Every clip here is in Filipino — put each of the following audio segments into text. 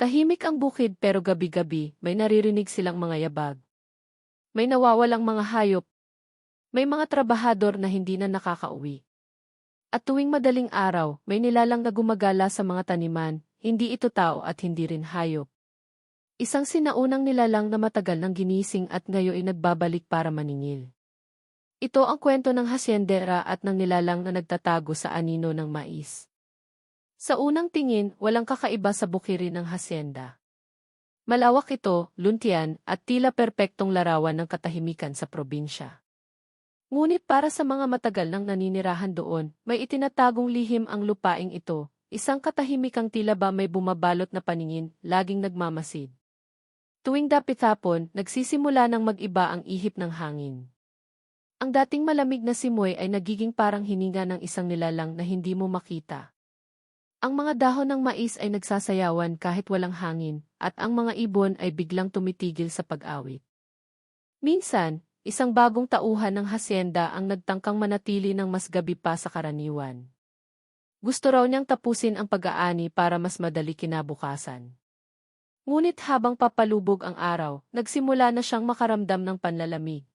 Tahimik ang bukid pero gabi-gabi may naririnig silang mga yabag. May nawawalang mga hayop. May mga trabahador na hindi na nakakauwi. At tuwing madaling araw, may nilalang na gumagala sa mga taniman, hindi ito tao at hindi rin hayop. Isang sinaunang nilalang na matagal nang ginising at ngayon ay nagbabalik para maningil. Ito ang kwento ng hasyendera at ng nilalang na nagtatago sa anino ng mais. Sa unang tingin, walang kakaiba sa bukirin ng hasyenda. Malawak ito, luntian, at tila perpektong larawan ng katahimikan sa probinsya. Ngunit para sa mga matagal nang naninirahan doon, may itinatagong lihim ang lupaing ito, isang katahimikang tila ba may bumabalot na paningin, laging nagmamasid. Tuwing dapit hapon, nagsisimula ng mag-iba ang ihip ng hangin. Ang dating malamig na simoy ay nagiging parang hininga ng isang nilalang na hindi mo makita. Ang mga dahon ng mais ay nagsasayawan kahit walang hangin, at ang mga ibon ay biglang tumitigil sa pag-awit. Minsan, isang bagong tauhan ng hasyenda ang nagtangkang manatili ng mas gabi pa sa karaniwan. Gusto raw niyang tapusin ang pag-aani para mas madali kinabukasan. Ngunit habang papalubog ang araw, nagsimula na siyang makaramdam ng panlalamig.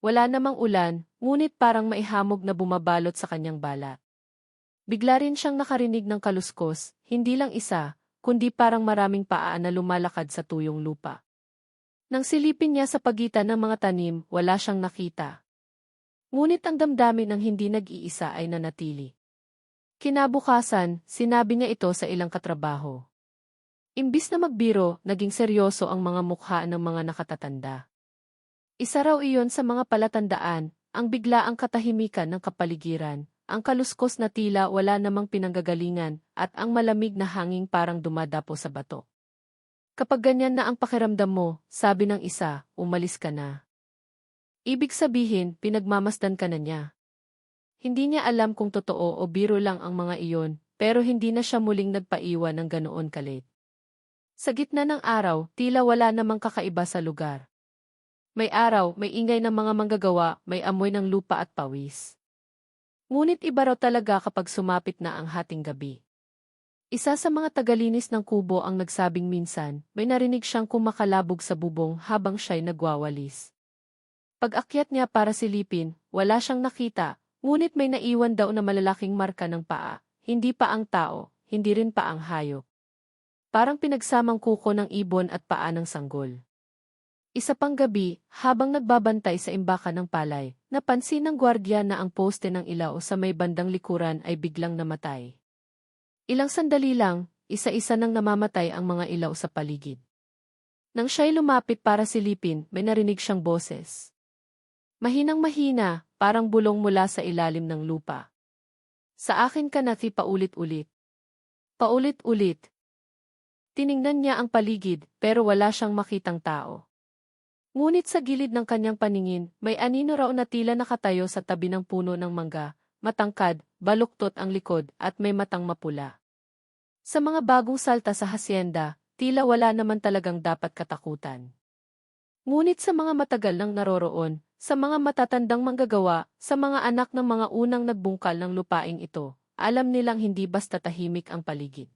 Wala namang ulan, ngunit parang maihamog na bumabalot sa kanyang balat. Bigla rin siyang nakarinig ng kaluskos, hindi lang isa, kundi parang maraming paa na lumalakad sa tuyong lupa. Nang silipin niya sa pagitan ng mga tanim, wala siyang nakita. Ngunit ang damdamin ng hindi nag-iisa ay nanatili. Kinabukasan, sinabi niya ito sa ilang katrabaho. Imbis na magbiro, naging seryoso ang mga mukha ng mga nakatatanda. Isa raw iyon sa mga palatandaan, ang bigla ang katahimikan ng kapaligiran, ang kaluskos na tila wala namang pinanggagalingan, at ang malamig na hanging parang dumadapo sa bato. Kapag ganyan na ang pakiramdam mo, sabi ng isa, umalis ka na. Ibig sabihin, pinagmamasdan ka na niya. Hindi niya alam kung totoo o biro lang ang mga iyon, pero hindi na siya muling nagpaiwan ng ganoon kalit. Sa gitna ng araw, tila wala namang kakaiba sa lugar. May araw, may ingay ng mga manggagawa, may amoy ng lupa at pawis. Ngunit iba raw talaga kapag sumapit na ang hating gabi. Isa sa mga tagalinis ng kubo ang nagsabing minsan, may narinig siyang kumakalabog sa bubong habang siya'y nagwawalis. Pag-akyat niya para silipin, wala siyang nakita, ngunit may naiwan daw na malalaking marka ng paa, hindi pa ang tao, hindi rin pa ang hayop. Parang pinagsamang kuko ng ibon at paa ng sanggol. Isa pang gabi, habang nagbabantay sa imbakan ng palay, napansin ng gwardya na ang poste ng ilaw sa may bandang likuran ay biglang namatay. Ilang sandali lang, isa-isa nang namamatay ang mga ilaw sa paligid. Nang siya'y lumapit para silipin, may narinig siyang boses. Mahinang mahina, parang bulong mula sa ilalim ng lupa. Sa akin ka nathi paulit-ulit. Paulit-ulit. Tiningnan niya ang paligid, pero wala siyang makitang tao. Ngunit sa gilid ng kanyang paningin, may anino raw na tila nakatayo sa tabi ng puno ng mangga, matangkad, baluktot ang likod, at may matang mapula. Sa mga bagong salta sa hasyenda, tila wala naman talagang dapat katakutan. Ngunit sa mga matagal nang naroroon, sa mga matatandang manggagawa, sa mga anak ng mga unang nagbungkal ng lupaing ito, alam nilang hindi basta tahimik ang paligid.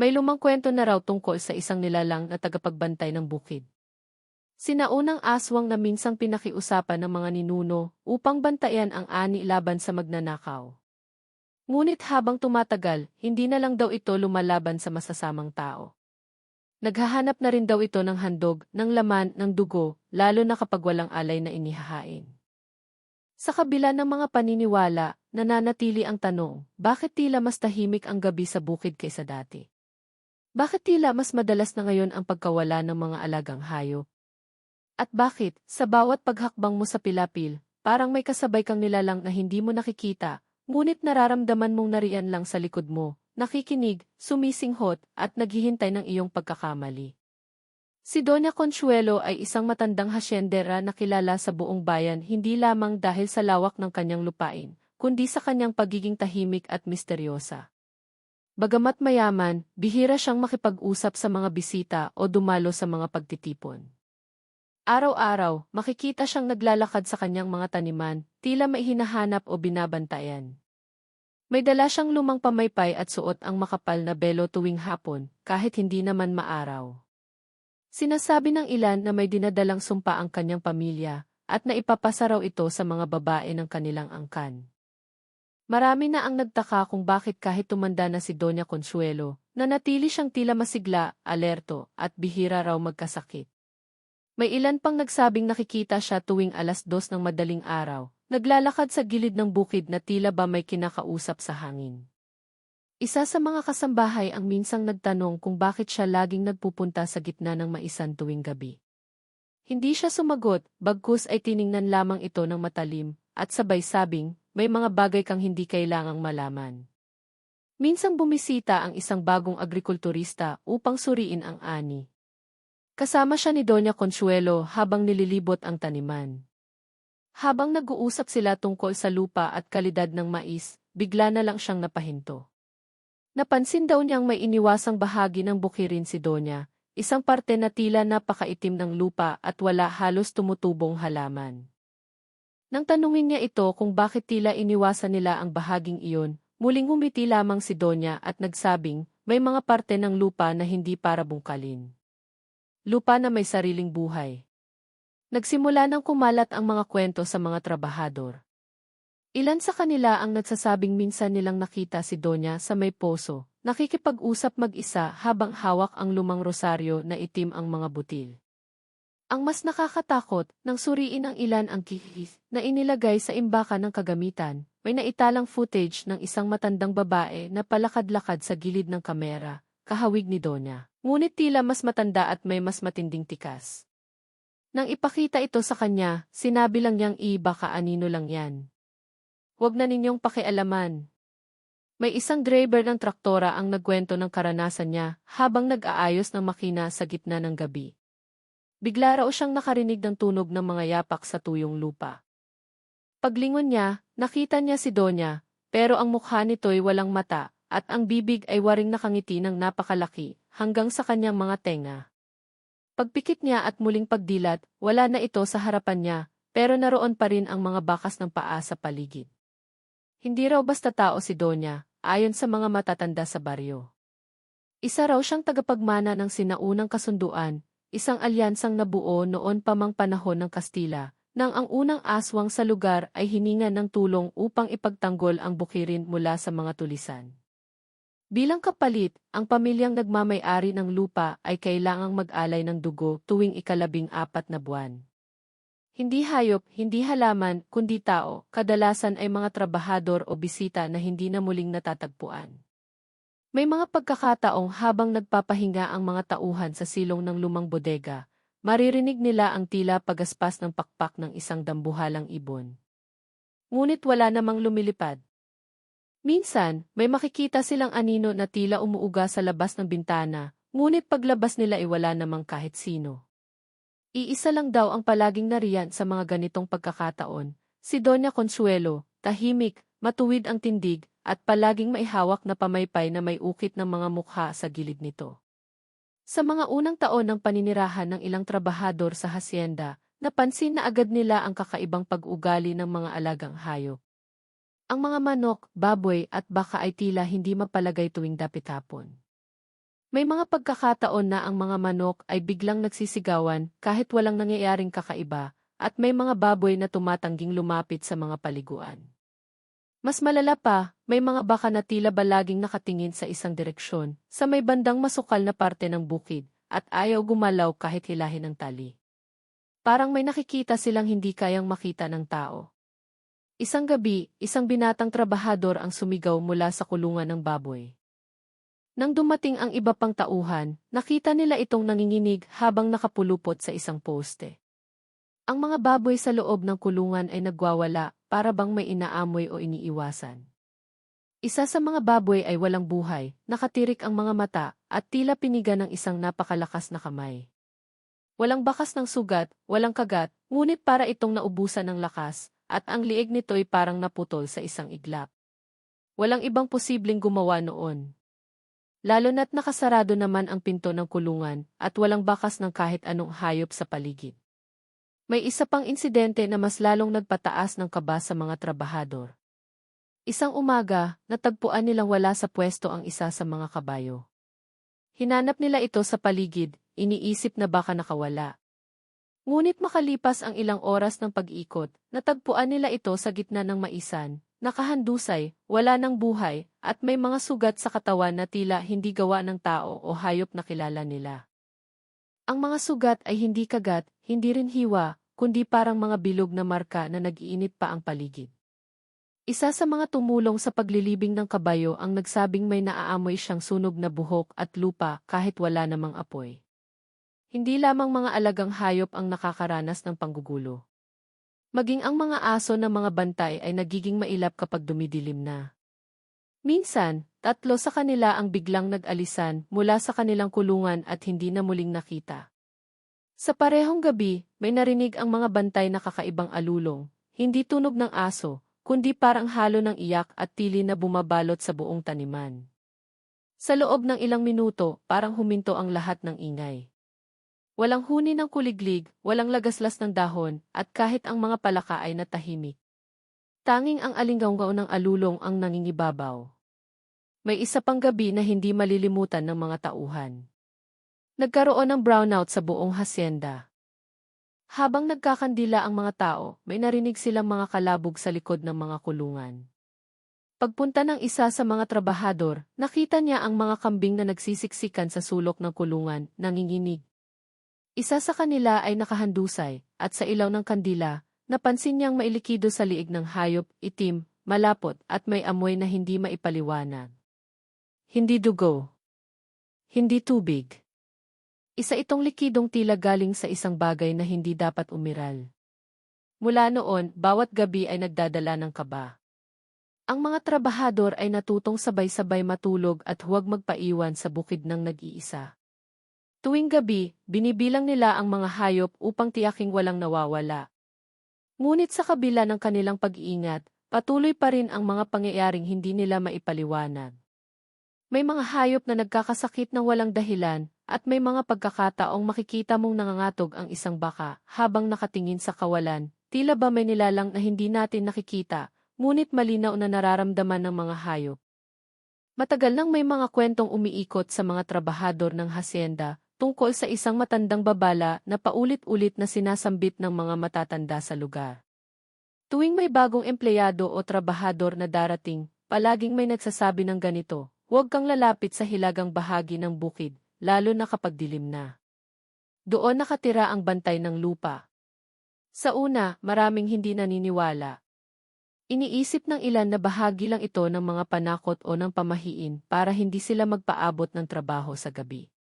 May lumang kwento na raw tungkol sa isang nilalang na tagapagbantay ng bukid. Sinaunang aswang na minsang pinakiusapan ng mga ninuno upang bantayan ang ani laban sa magnanakaw. Ngunit habang tumatagal, hindi na lang daw ito lumalaban sa masasamang tao. Naghahanap na rin daw ito ng handog, ng laman, ng dugo, lalo na kapag walang alay na inihahain. Sa kabila ng mga paniniwala, nananatili ang tanong, bakit tila mas tahimik ang gabi sa bukid kaysa dati? Bakit tila mas madalas na ngayon ang pagkawala ng mga alagang hayop? At bakit, sa bawat paghakbang mo sa pilapil, parang may kasabay kang nilalang na hindi mo nakikita, ngunit nararamdaman mong nariyan lang sa likod mo, nakikinig, sumisinghot, at naghihintay ng iyong pagkakamali. Si Doña Consuelo ay isang matandang hasyendera na kilala sa buong bayan hindi lamang dahil sa lawak ng kanyang lupain, kundi sa kanyang pagiging tahimik at misteryosa. Bagamat mayaman, bihira siyang makipag-usap sa mga bisita o dumalo sa mga pagtitipon. Araw-araw, makikita siyang naglalakad sa kanyang mga taniman, tila may hinahanap o binabantayan. May dala siyang lumang pamaypay at suot ang makapal na belo tuwing hapon, kahit hindi naman maaraw. Sinasabi ng ilan na may dinadalang sumpa ang kanyang pamilya, at naipapasa raw ito sa mga babae ng kanilang angkan. Marami na ang nagtaka kung bakit kahit tumanda na si Doña Consuelo, nanatili siyang tila masigla, alerto, at bihira raw magkasakit. May ilan pang nagsabing nakikita siya tuwing alas dos ng madaling araw, naglalakad sa gilid ng bukid na tila ba may kinakausap sa hangin. Isa sa mga kasambahay ang minsang nagtanong kung bakit siya laging nagpupunta sa gitna ng maisan tuwing gabi. Hindi siya sumagot, bagkus ay tiningnan lamang ito ng matalim, at sabay sabing, may mga bagay kang hindi kailangang malaman. Minsang bumisita ang isang bagong agrikulturista upang suriin ang ani. Kasama siya ni Doña Consuelo habang nililibot ang taniman. Habang nag-uusap sila tungkol sa lupa at kalidad ng mais, bigla na lang siyang napahinto. Napansin daw niyang may iniwasang bahagi ng bukirin si Doña, isang parte na tila napakaitim ng lupa at wala halos tumutubong halaman. Nang tanungin niya ito kung bakit tila iniwasan nila ang bahaging iyon, muling humiti lamang si Donya at nagsabing, may mga parte ng lupa na hindi para bungkalin. Lupa na may sariling buhay. Nagsimula nang kumalat ang mga kwento sa mga trabahador. Ilan sa kanila ang nagsasabing minsan nilang nakita si Donya sa may poso, nakikipag-usap mag-isa habang hawak ang lumang rosaryo na itim ang mga butil. Ang mas nakakatakot, nang suriin ng ilan ang kihis na inilagay sa imbakan ng kagamitan, may naitalang footage ng isang matandang babae na palakad-lakad sa gilid ng kamera, kahawig ni Donya. Ngunit tila mas matanda at may mas matinding tikas. Nang ipakita ito sa kanya, sinabi lang niyang i baka anino lang yan. Huwag na ninyong pakialaman. May isang driver ng traktora ang nagkwento ng karanasan niya habang nag-aayos ng makina sa gitna ng gabi. Bigla raw siyang nakarinig ng tunog ng mga yapak sa tuyong lupa. Paglingon niya, nakita niya si Donya, pero ang mukha nito'y walang mata, at ang bibig ay waring nakangiti ng napakalaki, hanggang sa kanyang mga tenga. Pagpikit niya at muling pagdilat, wala na ito sa harapan niya, pero naroon pa rin ang mga bakas ng paa sa paligid. Hindi raw basta tao si Donya, ayon sa mga matatanda sa baryo. Isa raw siyang tagapagmana ng sinaunang kasunduan, isang alyansang nabuo noon pa mang panahon ng Kastila, nang ang unang aswang sa lugar ay hininga ng tulong upang ipagtanggol ang bukirin mula sa mga tulisan. Bilang kapalit, ang pamilyang nagmamay-ari ng lupa ay kailangang mag-alay ng dugo tuwing ikalabing apat na buwan. Hindi hayop, hindi halaman, kundi tao, kadalasan ay mga trabahador o bisita na hindi na muling natatagpuan. May mga pagkakataong habang nagpapahinga ang mga tauhan sa silong ng lumang bodega, maririnig nila ang tila pagaspas ng pakpak ng isang dambuhalang ibon. Ngunit wala namang lumilipad. Minsan, may makikita silang anino na tila umuuga sa labas ng bintana, ngunit paglabas nila ay wala namang kahit sino. Iisa lang daw ang palaging nariyan sa mga ganitong pagkakataon, si Doña Consuelo, tahimik, matuwid ang tindig, at palaging maihawak na pamaypay na may ukit ng mga mukha sa gilid nito. Sa mga unang taon ng paninirahan ng ilang trabahador sa hacienda, napansin na agad nila ang kakaibang pag-ugali ng mga alagang hayop. Ang mga manok, baboy at baka ay tila hindi mapalagay tuwing dapit hapon. May mga pagkakataon na ang mga manok ay biglang nagsisigawan kahit walang nangyayaring kakaiba, at may mga baboy na tumatangging lumapit sa mga paliguan. Mas malala pa, may mga baka na tila ba laging nakatingin sa isang direksyon, sa may bandang masukal na parte ng bukid, at ayaw gumalaw kahit hilahin ng tali. Parang may nakikita silang hindi kayang makita ng tao. Isang gabi, isang binatang trabahador ang sumigaw mula sa kulungan ng baboy. Nang dumating ang iba pang tauhan, nakita nila itong nanginginig habang nakapulupot sa isang poste. Ang mga baboy sa loob ng kulungan ay nagwawala, para bang may inaamoy o iniiwasan. Isa sa mga baboy ay walang buhay, nakatirik ang mga mata, at tila piniga ng isang napakalakas na kamay. Walang bakas ng sugat, walang kagat, ngunit para itong naubusan ng lakas, at ang liig nito'y parang naputol sa isang iglap. Walang ibang posibleng gumawa noon. Lalo na't nakasarado naman ang pinto ng kulungan, at walang bakas ng kahit anong hayop sa paligid. May isa pang insidente na mas lalong nagpataas ng kaba sa mga trabahador. Isang umaga, natagpuan nilang wala sa pwesto ang isa sa mga kabayo. Hinanap nila ito sa paligid, iniisip na baka nakawala. Ngunit makalipas ang ilang oras ng pag-ikot, natagpuan nila ito sa gitna ng maisan, nakahandusay, wala ng buhay, at may mga sugat sa katawan na tila hindi gawa ng tao o hayop na kilala nila. Ang mga sugat ay hindi kagat, hindi rin hiwa, kundi parang mga bilog na marka na nag-iinit pa ang paligid. Isa sa mga tumulong sa paglilibing ng kabayo ang nagsabing may naaamoy siyang sunog na buhok at lupa kahit wala namang apoy. Hindi lamang mga alagang hayop ang nakakaranas ng panggugulo. Maging ang mga aso ng mga bantay ay nagiging mailap kapag dumidilim na. Minsan, tatlo sa kanila ang biglang nag-alisan mula sa kanilang kulungan at hindi na muling nakita. Sa parehong gabi, may narinig ang mga bantay na kakaibang alulong, hindi tunog ng aso, kundi parang halo ng iyak at tili na bumabalot sa buong taniman. Sa loob ng ilang minuto, parang huminto ang lahat ng ingay. Walang huni ng kuliglig, walang lagaslas ng dahon, at kahit ang mga palaka ay natahimik. Tanging ang alinggaw ng alulong ang nangingibabaw. May isa pang gabi na hindi malilimutan ng mga tauhan. Nagkaroon ng brownout sa buong hasyenda. Habang nagkakandila ang mga tao, may narinig silang mga kalabog sa likod ng mga kulungan. Pagpunta ng isa sa mga trabahador, nakita niya ang mga kambing na nagsisiksikan sa sulok ng kulungan, nanginginig. Isa sa kanila ay nakahandusay, at sa ilaw ng kandila, napansin niyang mailikido sa liig ng hayop, itim, malapot, at may amoy na hindi maipaliwanag. Hindi dugo. Hindi tubig. Isa itong likidong tila galing sa isang bagay na hindi dapat umiral. Mula noon, bawat gabi ay nagdadala ng kaba. Ang mga trabahador ay natutong sabay-sabay matulog at huwag magpaiwan sa bukid ng nag-iisa. Tuwing gabi, binibilang nila ang mga hayop upang tiyaking walang nawawala. Ngunit sa kabila ng kanilang pag-iingat, patuloy pa rin ang mga pangyayaring hindi nila maipaliwanag. May mga hayop na nagkakasakit ng walang dahilan, at may mga pagkakataong makikita mong nangangatog ang isang baka habang nakatingin sa kawalan, tila ba may nilalang na hindi natin nakikita, ngunit malinaw na nararamdaman ng mga hayop. Matagal nang may mga kwentong umiikot sa mga trabahador ng hasyenda tungkol sa isang matandang babala na paulit-ulit na sinasambit ng mga matatanda sa lugar. Tuwing may bagong empleyado o trabahador na darating, palaging may nagsasabi ng ganito, huwag kang lalapit sa hilagang bahagi ng bukid, lalo na kapag dilim na. Doon nakatira ang bantay ng lupa. Sa una, maraming hindi naniniwala. Iniisip ng ilan na bahagi lang ito ng mga panakot o ng pamahiin para hindi sila magpaabot ng trabaho sa gabi.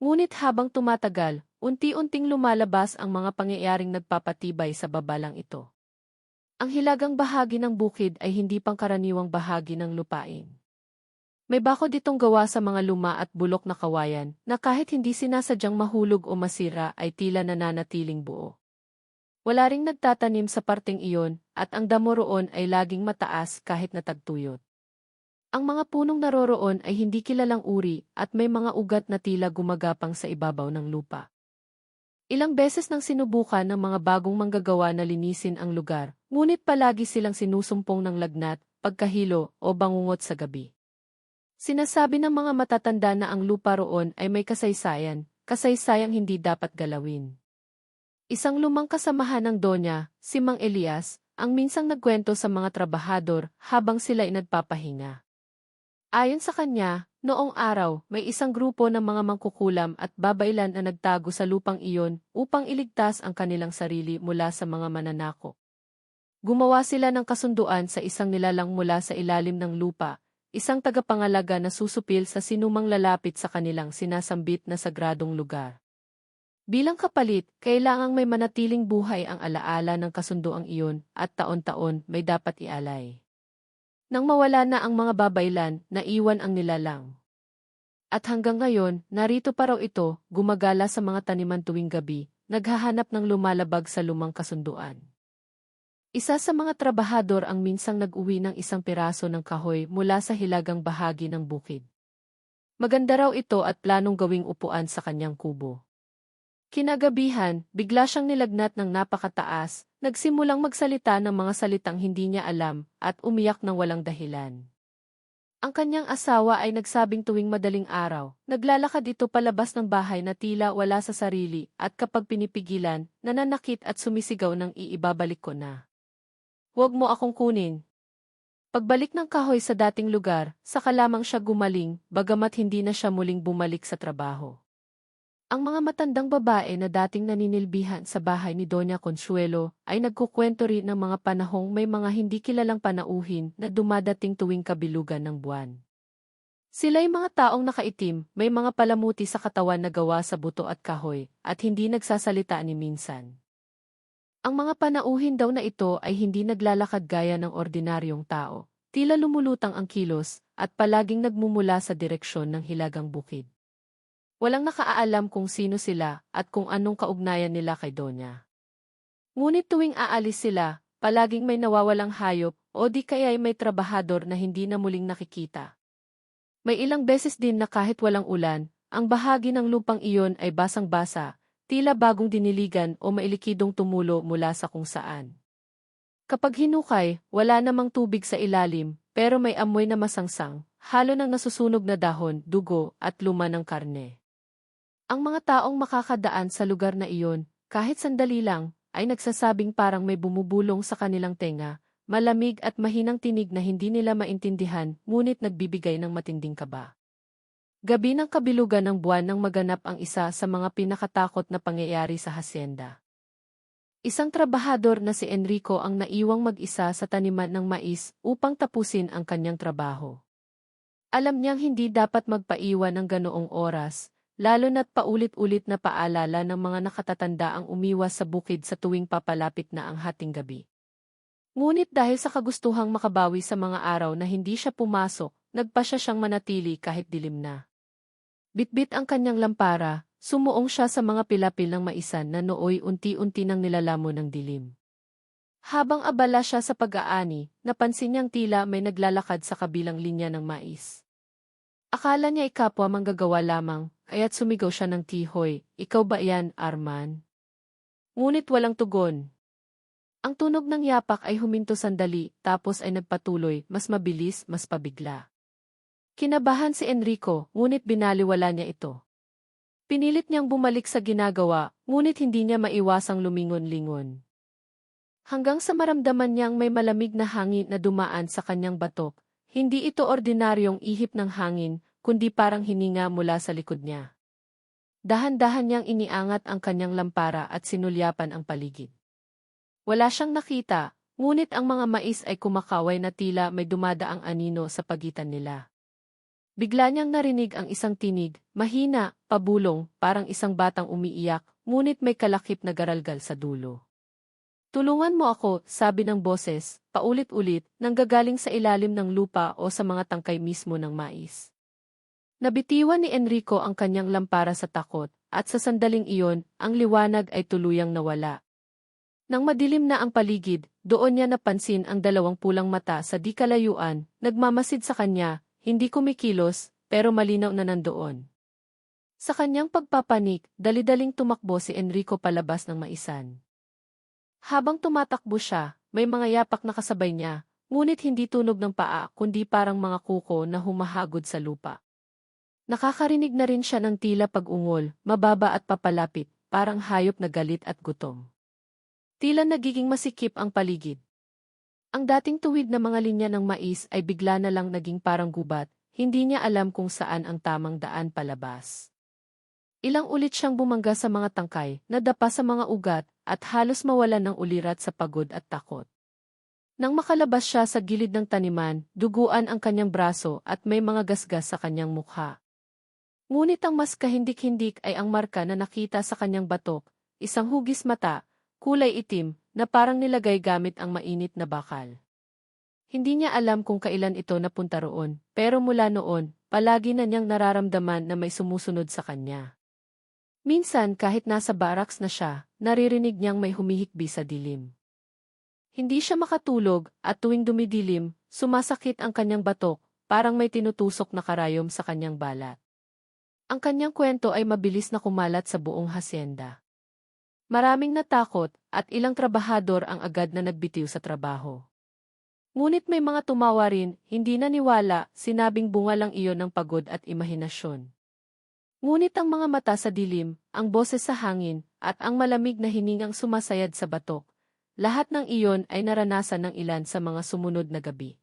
Ngunit habang tumatagal, unti-unting lumalabas ang mga pangyayaring nagpapatibay sa babalang ito. Ang hilagang bahagi ng bukid ay hindi pangkaraniwang bahagi ng lupain. May bakod itong gawa sa mga luma at bulok na kawayan na kahit hindi sinasadyang mahulog o masira ay tila nananatiling buo. Wala ring nagtatanim sa parteng iyon at ang damo roon ay laging mataas kahit natagtuyot. Ang mga punong naroroon ay hindi kilalang uri at may mga ugat na tila gumagapang sa ibabaw ng lupa. Ilang beses nang sinubukan ng mga bagong manggagawa na linisin ang lugar, ngunit palagi silang sinusumpong ng lagnat, pagkahilo o bangungot sa gabi. Sinasabi ng mga matatanda na ang lupa roon ay may kasaysayan, kasaysayang hindi dapat galawin. Isang lumang kasamahan ng Donya, si Mang Elias, ang minsang nagkwento sa mga trabahador habang sila ay nagpapahinga. Ayon sa kanya, noong araw, may isang grupo ng mga mangkukulam at babaylan na nagtago sa lupang iyon upang iligtas ang kanilang sarili mula sa mga mananako. Gumawa sila ng kasunduan sa isang nilalang mula sa ilalim ng lupa, isang tagapangalaga na susupil sa sinumang lalapit sa kanilang sinasambit na sagradong lugar. Bilang kapalit, kailangang may manatiling buhay ang alaala ng kasunduang iyon at taon-taon may dapat ialay. Nang mawala na ang mga babaylan, naiwan ang nilalang. At hanggang ngayon, narito pa raw ito, gumagala sa mga taniman tuwing gabi, naghahanap ng lumalabag sa lumang kasunduan. Isa sa mga trabahador ang minsang nag-uwi ng isang piraso ng kahoy mula sa hilagang bahagi ng bukid. Maganda raw ito at planong gawing upuan sa kanyang kubo. Kinagabihan, bigla siyang nilagnat ng napakataas, nagsimulang magsalita ng mga salitang hindi niya alam at umiyak ng walang dahilan. Ang kanyang asawa ay nagsabing tuwing madaling araw, naglalakad ito palabas ng bahay na tila wala sa sarili at kapag pinipigilan, nananakit at sumisigaw ng iibabalik ko na. Huwag mo akong kunin. Pagbalik ng kahoy sa dating lugar, saka lamang siya gumaling, bagamat hindi na siya muling bumalik sa trabaho. Ang mga matandang babae na dating naninilbihan sa bahay ni Doña Consuelo ay nagkukwento rin ng mga panahong may mga hindi kilalang panauhin na dumadating tuwing kabilugan ng buwan. Sila'y mga taong nakaitim, may mga palamuti sa katawan na gawa sa buto at kahoy, at hindi nagsasalita ni minsan. Ang mga panauhin daw na ito ay hindi naglalakad gaya ng ordinaryong tao, tila lumulutang ang kilos, at palaging nagmumula sa direksyon ng hilagang bukid. Walang nakaalam kung sino sila at kung anong kaugnayan nila kay Donya. Ngunit tuwing aalis sila, palaging may nawawalang hayop o di kaya'y may trabahador na hindi na muling nakikita. May ilang beses din na kahit walang ulan, ang bahagi ng lupang iyon ay basang-basa, tila bagong diniligan o mailikidong tumulo mula sa kung saan. Kapag hinukay, wala namang tubig sa ilalim, pero may amoy na masangsang, halo ng nasusunog na dahon, dugo, at luma ng karne. Ang mga taong makakadaan sa lugar na iyon, kahit sandali lang, ay nagsasabing parang may bumubulong sa kanilang tenga, malamig at mahinang tinig na hindi nila maintindihan, ngunit nagbibigay ng matinding kaba. Gabi ng kabilugan ng buwan nang maganap ang isa sa mga pinakatakot na pangyayari sa hasyenda. Isang trabahador na si Enrico ang naiwang mag-isa sa taniman ng mais upang tapusin ang kanyang trabaho. Alam niyang hindi dapat magpaiwan ng ganoong oras, lalo na't paulit-ulit na paalala ng mga nakatatanda ang umiwas sa bukid sa tuwing papalapit na ang hating gabi. Ngunit dahil sa kagustuhang makabawi sa mga araw na hindi siya pumasok, nagpa siya siyang manatili kahit dilim na. Bitbit ang kanyang lampara, sumuong siya sa mga pilapil ng maisan na nooy unti-unti nang nilalamon ng dilim. Habang abala siya sa pag-aani, napansin niyang tila may naglalakad sa kabilang linya ng mais. Akala niya ay kapwa manggagawa lamang, kaya't sumigaw siya ng tihoy, ikaw ba yan, Arman? Ngunit walang tugon. Ang tunog ng yapak ay huminto sandali, tapos ay nagpatuloy, mas mabilis, mas pabigla. Kinabahan si Enrico, ngunit binaliwala niya ito. Pinilit niyang bumalik sa ginagawa, ngunit hindi niya maiwasang lumingon-lingon. Hanggang sa maramdaman niyang may malamig na hangin na dumaan sa kanyang batok, hindi ito ordinaryong ihip ng hangin, kundi parang hininga mula sa likod niya. Dahan-dahan niyang iniangat ang kanyang lampara at sinulyapan ang paligid. Wala siyang nakita, ngunit ang mga mais ay kumakaway na tila may dumadaang anino sa pagitan nila. Bigla niyang narinig ang isang tinig, mahina, pabulong, parang isang batang umiiyak, ngunit may kalakip na garalgal sa dulo. Tulungan mo ako, sabi ng boses, paulit-ulit, nang gagaling sa ilalim ng lupa o sa mga tangkay mismo ng mais. Nabitiwan ni Enrico ang kanyang lampara sa takot, at sa sandaling iyon, ang liwanag ay tuluyang nawala. Nang madilim na ang paligid, doon niya napansin ang dalawang pulang mata sa di kalayuan, nagmamasid sa kanya, hindi kumikilos, pero malinaw na nandoon. Sa kanyang pagpapanik, dalidaling tumakbo si Enrico palabas ng maisan. Habang tumatakbo siya, may mga yapak na kasabay niya, ngunit hindi tunog ng paa kundi parang mga kuko na humahagod sa lupa. Nakakarinig na rin siya ng tila pag-ungol, mababa at papalapit, parang hayop na galit at gutom. Tila nagiging masikip ang paligid. Ang dating tuwid na mga linya ng mais ay bigla na lang naging parang gubat, hindi niya alam kung saan ang tamang daan palabas. Ilang ulit siyang bumangga sa mga tangkay, nadapa sa mga ugat, at halos mawalan ng ulirat sa pagod at takot. Nang makalabas siya sa gilid ng taniman, duguan ang kanyang braso at may mga gasgas sa kanyang mukha. Ngunit ang mas kahindik-hindik ay ang marka na nakita sa kanyang batok, isang hugis mata, kulay itim, na parang nilagay gamit ang mainit na bakal. Hindi niya alam kung kailan ito napunta roon, pero mula noon, palagi na niyang nararamdaman na may sumusunod sa kanya. Minsan kahit nasa barracks na siya, naririnig niyang may humihikbi sa dilim. Hindi siya makatulog at tuwing dumidilim, sumasakit ang kanyang batok, parang may tinutusok na karayom sa kanyang balat. Ang kanyang kwento ay mabilis na kumalat sa buong hasyenda. Maraming natakot at ilang trabahador ang agad na nagbitiw sa trabaho. Ngunit may mga tumawa rin, hindi naniwala, sinabing bunga lang iyon ng pagod at imahinasyon. Ngunit ang mga mata sa dilim, ang boses sa hangin, at ang malamig na hiningang sumasayad sa batok, lahat ng iyon ay naranasan ng ilan sa mga sumunod na gabi.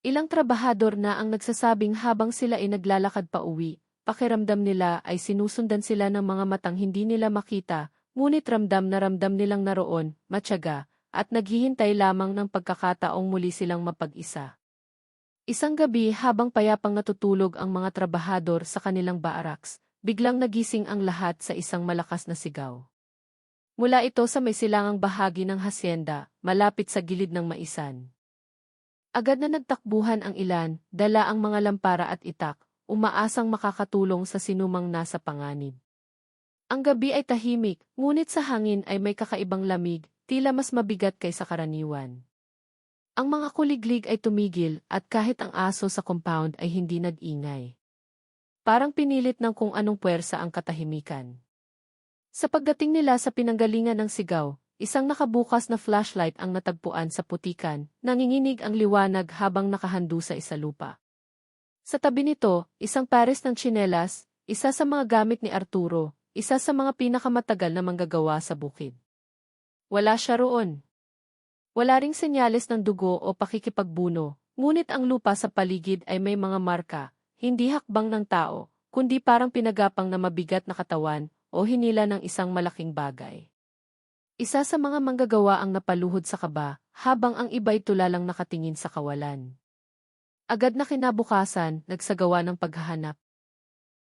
Ilang trabahador na ang nagsasabing habang sila ay naglalakad pa uwi, pakiramdam nila ay sinusundan sila ng mga matang hindi nila makita, ngunit ramdam na ramdam nilang naroon, matyaga, at naghihintay lamang ng pagkakataong muli silang mapag-isa. Isang gabi habang payapang natutulog ang mga trabahador sa kanilang baaraks, biglang nagising ang lahat sa isang malakas na sigaw. Mula ito sa may silangang bahagi ng hasyenda, malapit sa gilid ng maisan. Agad na nagtakbuhan ang ilan, dala ang mga lampara at itak, umaasang makakatulong sa sinumang nasa panganib. Ang gabi ay tahimik, ngunit sa hangin ay may kakaibang lamig, tila mas mabigat kaysa karaniwan. Ang mga kuliglig ay tumigil at kahit ang aso sa compound ay hindi nag-ingay. Parang pinilit ng kung anong puwersa ang katahimikan. Sa pagdating nila sa pinanggalingan ng sigaw, Isang nakabukas na flashlight ang natagpuan sa putikan, nanginginig ang liwanag habang nakahandu sa isalupa. Sa tabi nito, isang pares ng tsinelas, isa sa mga gamit ni Arturo, isa sa mga pinakamatagal na manggagawa sa bukid. Wala siya roon. Wala ring senyales ng dugo o pakikipagbuno, ngunit ang lupa sa paligid ay may mga marka, hindi hakbang ng tao, kundi parang pinagapang na mabigat na katawan o hinila ng isang malaking bagay. Isa sa mga manggagawa ang napaluhod sa kaba, habang ang iba'y tulalang nakatingin sa kawalan. Agad na kinabukasan, nagsagawa ng paghahanap.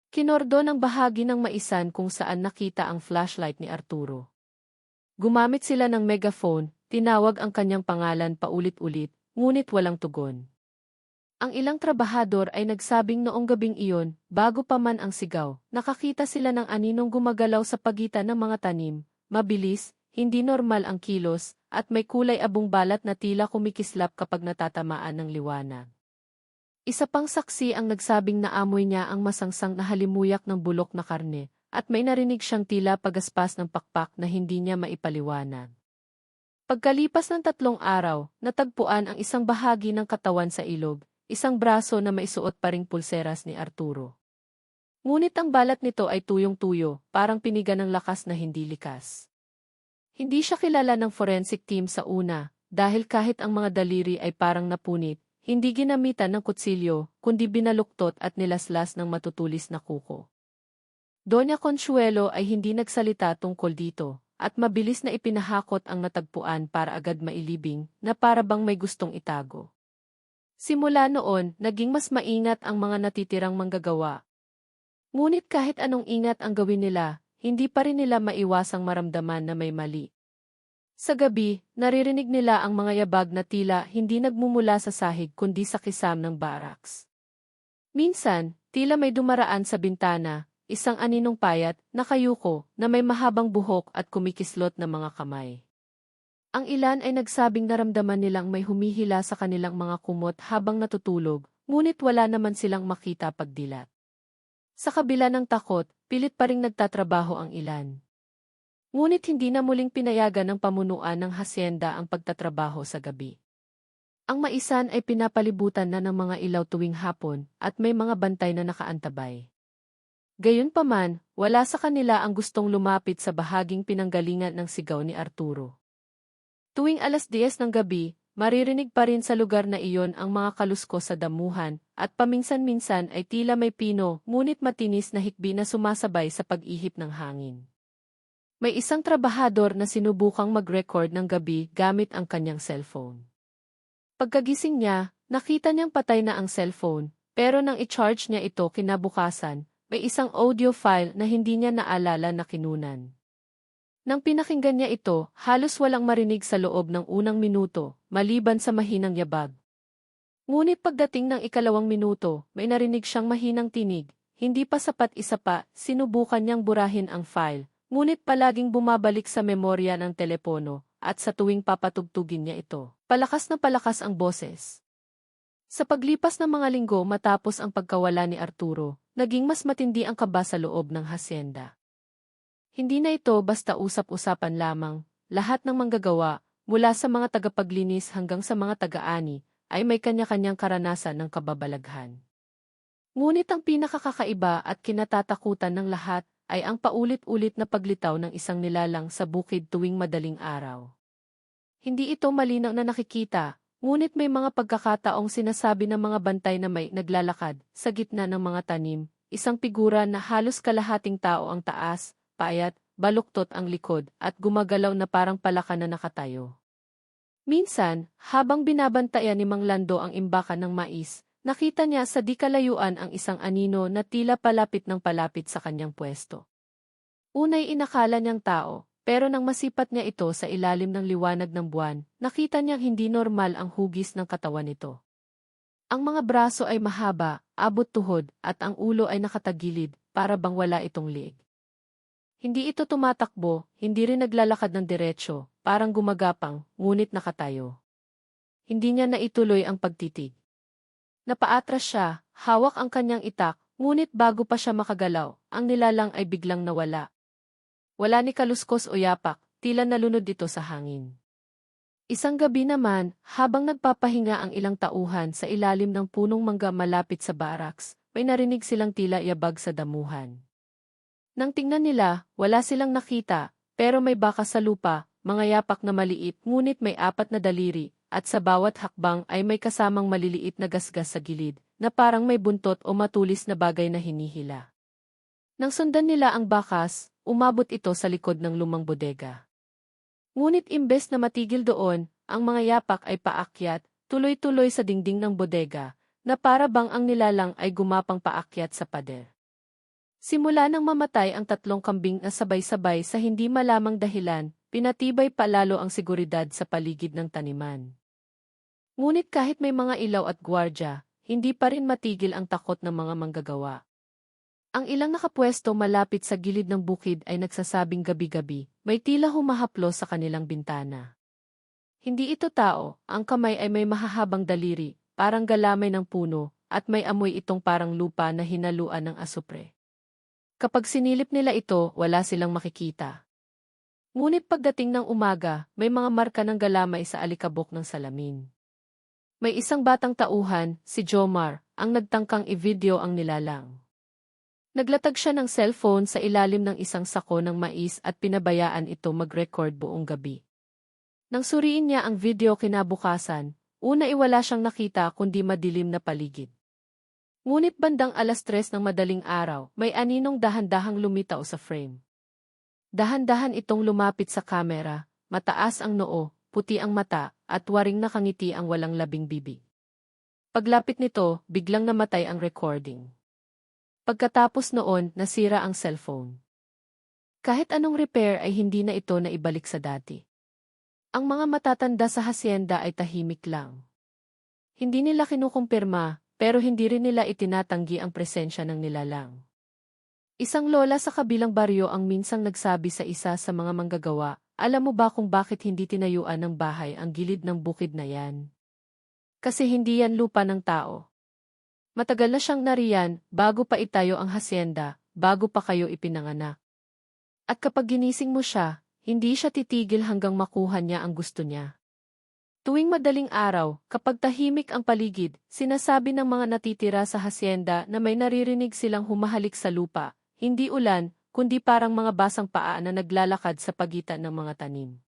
Kinordo ng bahagi ng maisan kung saan nakita ang flashlight ni Arturo. Gumamit sila ng megaphone, tinawag ang kanyang pangalan paulit-ulit, ngunit walang tugon. Ang ilang trabahador ay nagsabing noong gabing iyon, bago pa man ang sigaw, nakakita sila ng aninong gumagalaw sa pagitan ng mga tanim, mabilis, hindi normal ang kilos, at may kulay abong balat na tila kumikislap kapag natatamaan ng liwanag. Isa pang saksi ang nagsabing naamoy niya ang masangsang na halimuyak ng bulok na karne, at may narinig siyang tila pagaspas ng pakpak na hindi niya maipaliwanag. Pagkalipas ng tatlong araw, natagpuan ang isang bahagi ng katawan sa ilog, isang braso na maisuot pa ring pulseras ni Arturo. Ngunit ang balat nito ay tuyong-tuyo, parang piniga ng lakas na hindi likas. Hindi siya kilala ng forensic team sa una, dahil kahit ang mga daliri ay parang napunit, hindi ginamitan ng kutsilyo, kundi binaluktot at nilaslas ng matutulis na kuko. Doña Consuelo ay hindi nagsalita tungkol dito, at mabilis na ipinahakot ang natagpuan para agad mailibing na para bang may gustong itago. Simula noon, naging mas maingat ang mga natitirang manggagawa. Ngunit kahit anong ingat ang gawin nila, hindi pa rin nila maiwasang maramdaman na may mali. Sa gabi, naririnig nila ang mga yabag na tila hindi nagmumula sa sahig kundi sa kisam ng baraks. Minsan, tila may dumaraan sa bintana, isang aninong payat, nakayuko, na may mahabang buhok at kumikislot na mga kamay. Ang ilan ay nagsabing naramdaman nilang may humihila sa kanilang mga kumot habang natutulog, ngunit wala naman silang makita pagdilat. Sa kabila ng takot, pilit pa ring nagtatrabaho ang ilan. Ngunit hindi na muling pinayagan ng pamunuan ng hasyenda ang pagtatrabaho sa gabi. Ang maisan ay pinapalibutan na ng mga ilaw tuwing hapon at may mga bantay na nakaantabay. Gayunpaman, wala sa kanila ang gustong lumapit sa bahaging pinanggalingan ng sigaw ni Arturo. Tuwing alas 10 ng gabi, maririnig pa rin sa lugar na iyon ang mga kalusko sa damuhan, at paminsan-minsan ay tila may pino, ngunit matinis na hikbi na sumasabay sa pag-ihip ng hangin. May isang trabahador na sinubukang mag-record ng gabi gamit ang kanyang cellphone. Pagkagising niya, nakita niyang patay na ang cellphone, pero nang i-charge niya ito kinabukasan, may isang audio file na hindi niya naalala na kinunan. Nang pinakinggan niya ito, halos walang marinig sa loob ng unang minuto, maliban sa mahinang yabag. Ngunit pagdating ng ikalawang minuto, may narinig siyang mahinang tinig. Hindi pa sapat isa pa, sinubukan niyang burahin ang file, ngunit palaging bumabalik sa memorya ng telepono, at sa tuwing papatugtugin niya ito, palakas na palakas ang boses. Sa paglipas ng mga linggo matapos ang pagkawala ni Arturo, naging mas matindi ang kaba sa loob ng hasyenda. Hindi na ito basta usap-usapan lamang, lahat ng manggagawa, mula sa mga tagapaglinis hanggang sa mga taga-ani, ay may kanya-kanyang karanasan ng kababalaghan. Ngunit ang pinakakakaiba at kinatatakutan ng lahat ay ang paulit-ulit na paglitaw ng isang nilalang sa bukid tuwing madaling araw. Hindi ito malinaw na nakikita, ngunit may mga pagkakataong sinasabi ng mga bantay na may naglalakad sa gitna ng mga tanim, isang figura na halos kalahating tao ang taas, payat, baluktot ang likod, at gumagalaw na parang palaka na nakatayo. Minsan, habang binabantayan ni Mang Lando ang imbakan ng mais, nakita niya sa di kalayuan ang isang anino na tila palapit ng palapit sa kanyang pwesto. Unay inakala niyang tao, pero nang masipat niya ito sa ilalim ng liwanag ng buwan, nakita niyang hindi normal ang hugis ng katawan nito. Ang mga braso ay mahaba, abot tuhod, at ang ulo ay nakatagilid, para bang wala itong liig. Hindi ito tumatakbo, hindi rin naglalakad ng diretsyo, parang gumagapang, ngunit nakatayo. Hindi niya naituloy ang pagtitig. Napaatras siya, hawak ang kanyang itak, ngunit bago pa siya makagalaw, ang nilalang ay biglang nawala. Wala ni kaluskos o yapak, tila nalunod dito sa hangin. Isang gabi naman, habang nagpapahinga ang ilang tauhan sa ilalim ng punong mangga malapit sa barracks, may narinig silang tila yabag sa damuhan. Nang tingnan nila, wala silang nakita, pero may baka sa lupa, mga yapak na maliit ngunit may apat na daliri, at sa bawat hakbang ay may kasamang maliliit na gasgas sa gilid, na parang may buntot o matulis na bagay na hinihila. Nang sundan nila ang bakas, umabot ito sa likod ng lumang bodega. Ngunit imbes na matigil doon, ang mga yapak ay paakyat, tuloy-tuloy sa dingding ng bodega, na para bang ang nilalang ay gumapang paakyat sa pader. Simula nang mamatay ang tatlong kambing na sabay-sabay sa hindi malamang dahilan, pinatibay palalo ang seguridad sa paligid ng taniman. Ngunit kahit may mga ilaw at gwardya, hindi pa rin matigil ang takot ng mga manggagawa. Ang ilang nakapwesto malapit sa gilid ng bukid ay nagsasabing gabi-gabi, may tila humahaplo sa kanilang bintana. Hindi ito tao, ang kamay ay may mahahabang daliri, parang galamay ng puno, at may amoy itong parang lupa na hinaluan ng asupre. Kapag sinilip nila ito, wala silang makikita. Ngunit pagdating ng umaga, may mga marka ng galamay sa alikabok ng salamin. May isang batang tauhan, si Jomar, ang nagtangkang i-video ang nilalang. Naglatag siya ng cellphone sa ilalim ng isang sako ng mais at pinabayaan ito mag-record buong gabi. Nang suriin niya ang video kinabukasan, una iwala siyang nakita kundi madilim na paligid. Ngunit bandang alas tres ng madaling araw, may aninong dahan-dahang lumitaw sa frame. Dahan-dahan itong lumapit sa kamera, mataas ang noo, puti ang mata, at waring nakangiti ang walang labing bibig. Paglapit nito, biglang namatay ang recording. Pagkatapos noon, nasira ang cellphone. Kahit anong repair ay hindi na ito na ibalik sa dati. Ang mga matatanda sa hacienda ay tahimik lang. Hindi nila kinukumpirma, pero hindi rin nila itinatanggi ang presensya ng nilalang. Isang lola sa kabilang baryo ang minsang nagsabi sa isa sa mga manggagawa, alam mo ba kung bakit hindi tinayuan ng bahay ang gilid ng bukid na yan? Kasi hindi yan lupa ng tao. Matagal na siyang nariyan, bago pa itayo ang hacienda, bago pa kayo ipinanganak. At kapag ginising mo siya, hindi siya titigil hanggang makuha niya ang gusto niya. Tuwing madaling araw, kapag tahimik ang paligid, sinasabi ng mga natitira sa hacienda na may naririnig silang humahalik sa lupa, hindi ulan, kundi parang mga basang paa na naglalakad sa pagitan ng mga tanim.